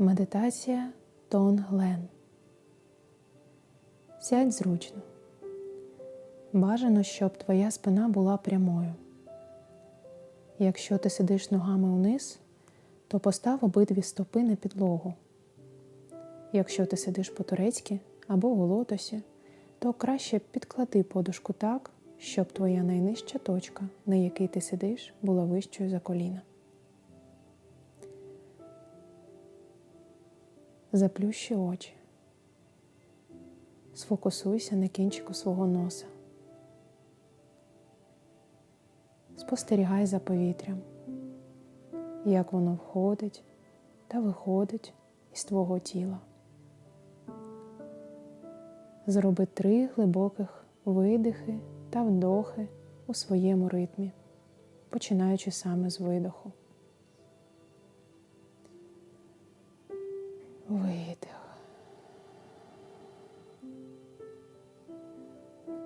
Медитація Тонглен. Сядь зручно. Бажано, щоб твоя спина була прямою. Якщо ти сидиш ногами вниз, то постав обидві стопи на підлогу. Якщо ти сидиш по-турецьки або у лотосі, то краще підклади подушку так, щоб твоя найнижча точка, на якій ти сидиш, була вищою за коліна. Заплющи очі. Сфокусуйся на кінчику свого носа. Спостерігай за повітрям, як воно входить та виходить із твого тіла. Зроби три глибоких видихи та вдохи у своєму ритмі, починаючи саме з видоху.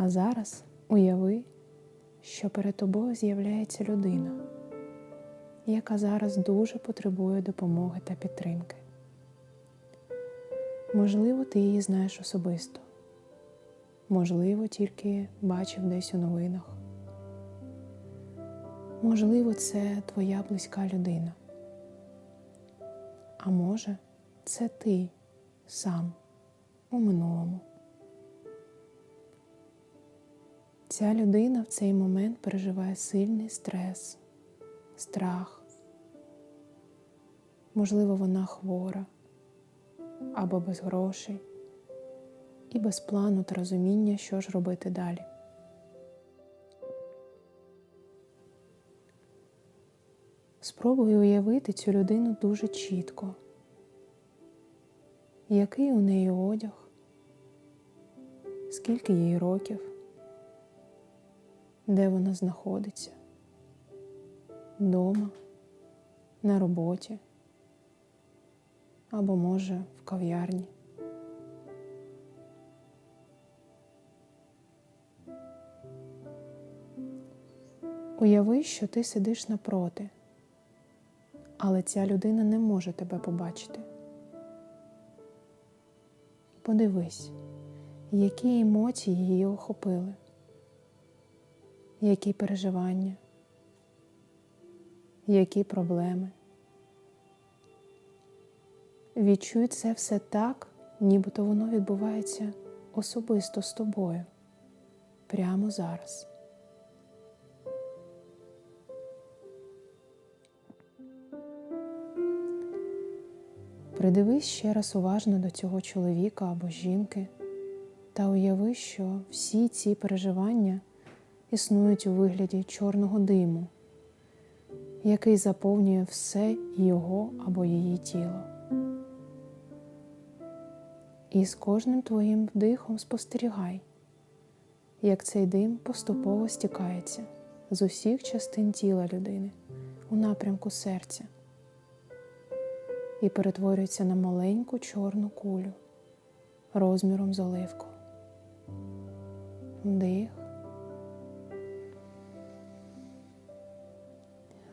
А зараз уяви, що перед тобою з'являється людина, яка зараз дуже потребує допомоги та підтримки. Можливо, ти її знаєш особисто, можливо, тільки бачив десь у новинах. Можливо, це твоя близька людина. А може, це ти сам у минулому. Ця людина в цей момент переживає сильний стрес, страх. Можливо, вона хвора або без грошей і без плану та розуміння, що ж робити далі. Спробуй уявити цю людину дуже чітко, який у неї одяг, скільки їй років де вона знаходиться, вдома, на роботі або, може, в кав'ярні. Уяви, що ти сидиш напроти, але ця людина не може тебе побачити. Подивись, які емоції її охопили які переживання, які проблеми. Відчуй це все так, нібито воно відбувається особисто з тобою прямо зараз. Придивись ще раз уважно до цього чоловіка або жінки та уяви, що всі ці переживання існують у вигляді чорного диму, який заповнює все його або її тіло. І з кожним твоїм вдихом спостерігай, як цей дим поступово стікається з усіх частин тіла людини у напрямку серця і перетворюється на маленьку чорну кулю розміром з оливку. Вдих.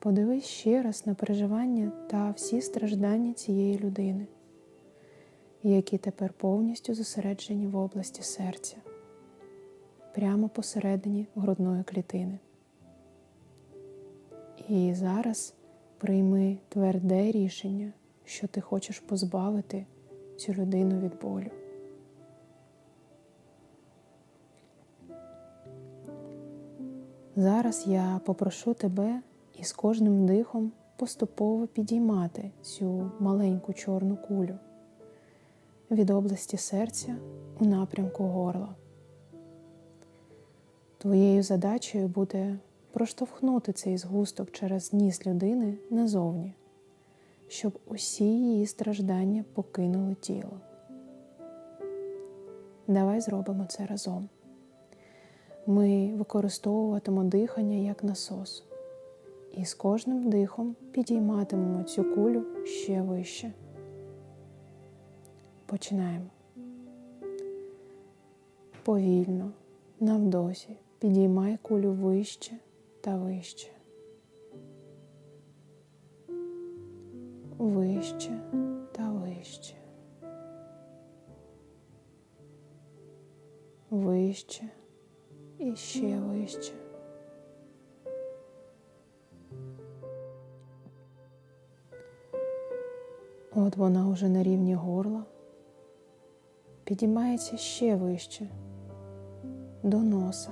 Подивись ще раз на переживання та всі страждання цієї людини, які тепер повністю зосереджені в області серця, прямо посередині грудної клітини. І зараз прийми тверде рішення, що ти хочеш позбавити цю людину від болю. Зараз я попрошу тебе із кожним дихом поступово підіймати цю маленьку чорну кулю від області серця у напрямку горла. Твоєю задачею буде проштовхнути цей згусток через ніс людини назовні, щоб усі її страждання покинули тіло. Давай зробимо це разом. Ми використовуватимемо дихання як насос, і з кожним дихом підійматимемо цю кулю ще вище. Починаємо. Повільно, навдосі, підіймай кулю вище та вище. Вище та вище. Вище і ще вище. От вона уже на рівні горла, підіймається ще вище до носа.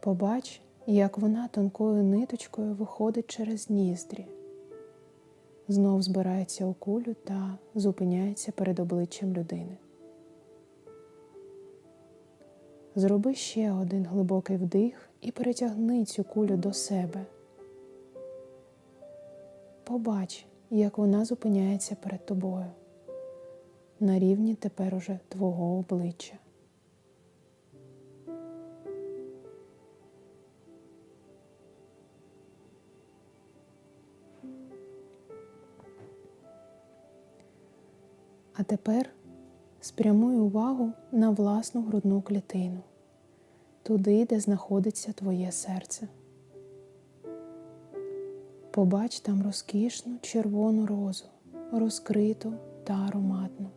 Побач, як вона тонкою ниточкою виходить через ніздрі, знов збирається у кулю та зупиняється перед обличчям людини. Зроби ще один глибокий вдих і перетягни цю кулю до себе. Побач, як вона зупиняється перед тобою на рівні тепер уже твого обличчя. А тепер спрямуй увагу на власну грудну клітину, туди, де знаходиться твоє серце. Побач там розкішну червону розу, розкриту та ароматну.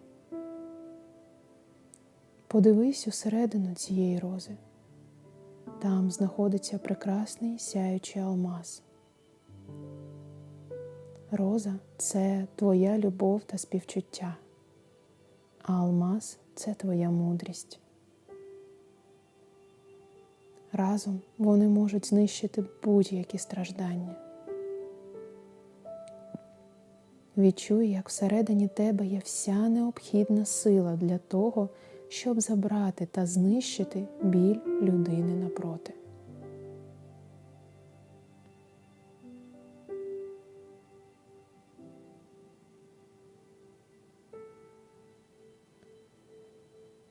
Подивись усередину цієї рози. Там знаходиться прекрасний сяючий алмаз. Роза це твоя любов та співчуття, а алмаз це твоя мудрість. Разом вони можуть знищити будь-які страждання. Відчуй, як всередині тебе є вся необхідна сила для того, щоб забрати та знищити біль людини напроти.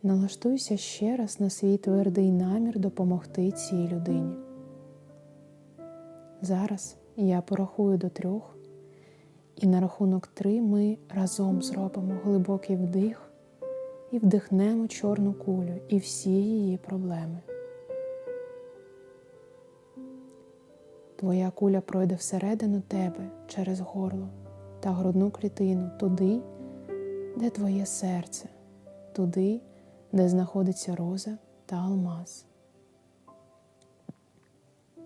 Налаштуйся ще раз на свій твердий намір допомогти цій людині. Зараз я порахую до трьох, і на рахунок три ми разом зробимо глибокий вдих і вдихнемо чорну кулю і всі її проблеми. Твоя куля пройде всередину тебе через горло та грудну клітину туди, де твоє серце, туди, де знаходиться роза та алмаз.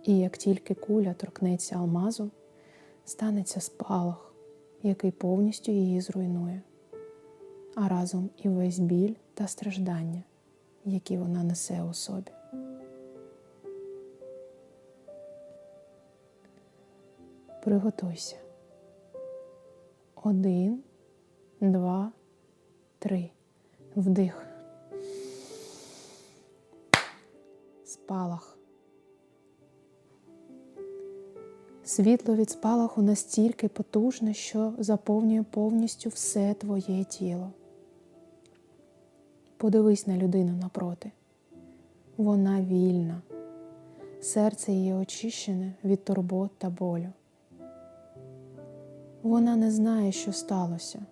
І як тільки куля торкнеться алмазу, станеться спалах, який повністю її зруйнує а разом і весь біль та страждання, які вона несе у собі. Приготуйся. Один, два, три. Вдих. Спалах. Світло від спалаху настільки потужне, що заповнює повністю все твоє тіло. Подивись на людину напроти. Вона вільна, серце її очищене від турбот та болю. Вона не знає, що сталося,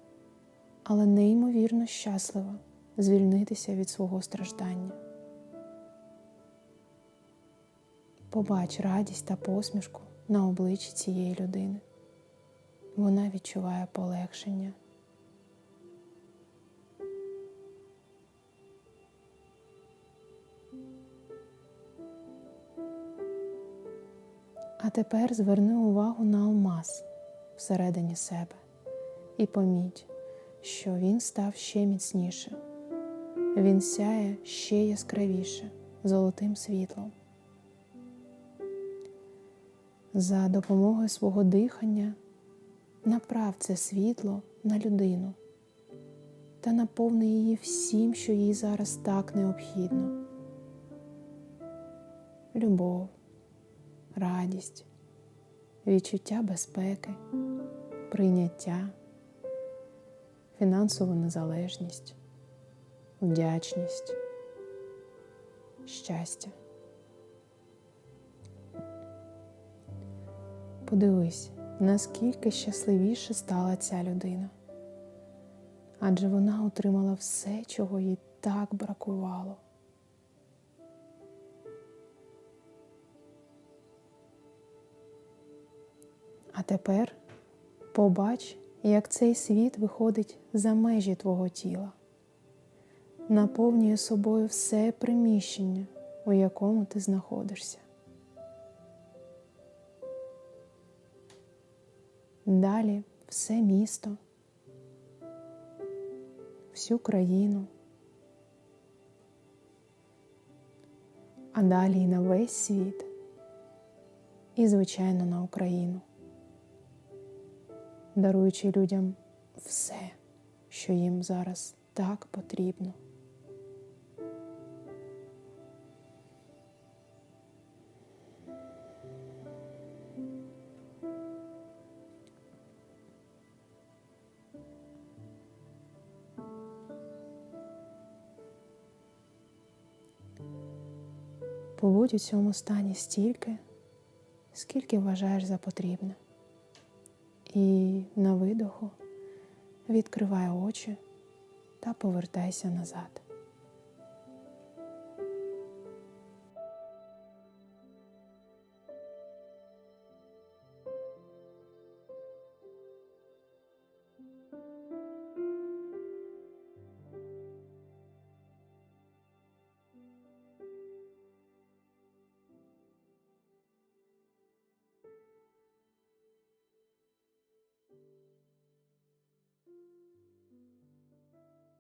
але неймовірно щаслива звільнитися від свого страждання. Побач радість та посмішку на обличчі цієї людини. Вона відчуває полегшення. А тепер зверни увагу на алмаз всередині себе і поміть, що він став ще міцніше. він сяє ще яскравіше золотим світлом. За допомогою свого дихання направ це світло на людину та наповни її всім, що їй зараз так необхідно. Любов, радість, відчуття безпеки, прийняття, фінансову незалежність, вдячність, щастя. Подивись, наскільки щасливіше стала ця людина, адже вона отримала все, чого їй так бракувало. А тепер побач, як цей світ виходить за межі твого тіла, наповнює собою все приміщення, у якому ти знаходишся. Далі все місто, всю країну, а далі і на весь світ, і, звичайно, на Україну, даруючи людям все, що їм зараз так потрібно. Побудь у цьому стані стільки, скільки вважаєш за потрібне. І на видоху відкривай очі та повертайся назад.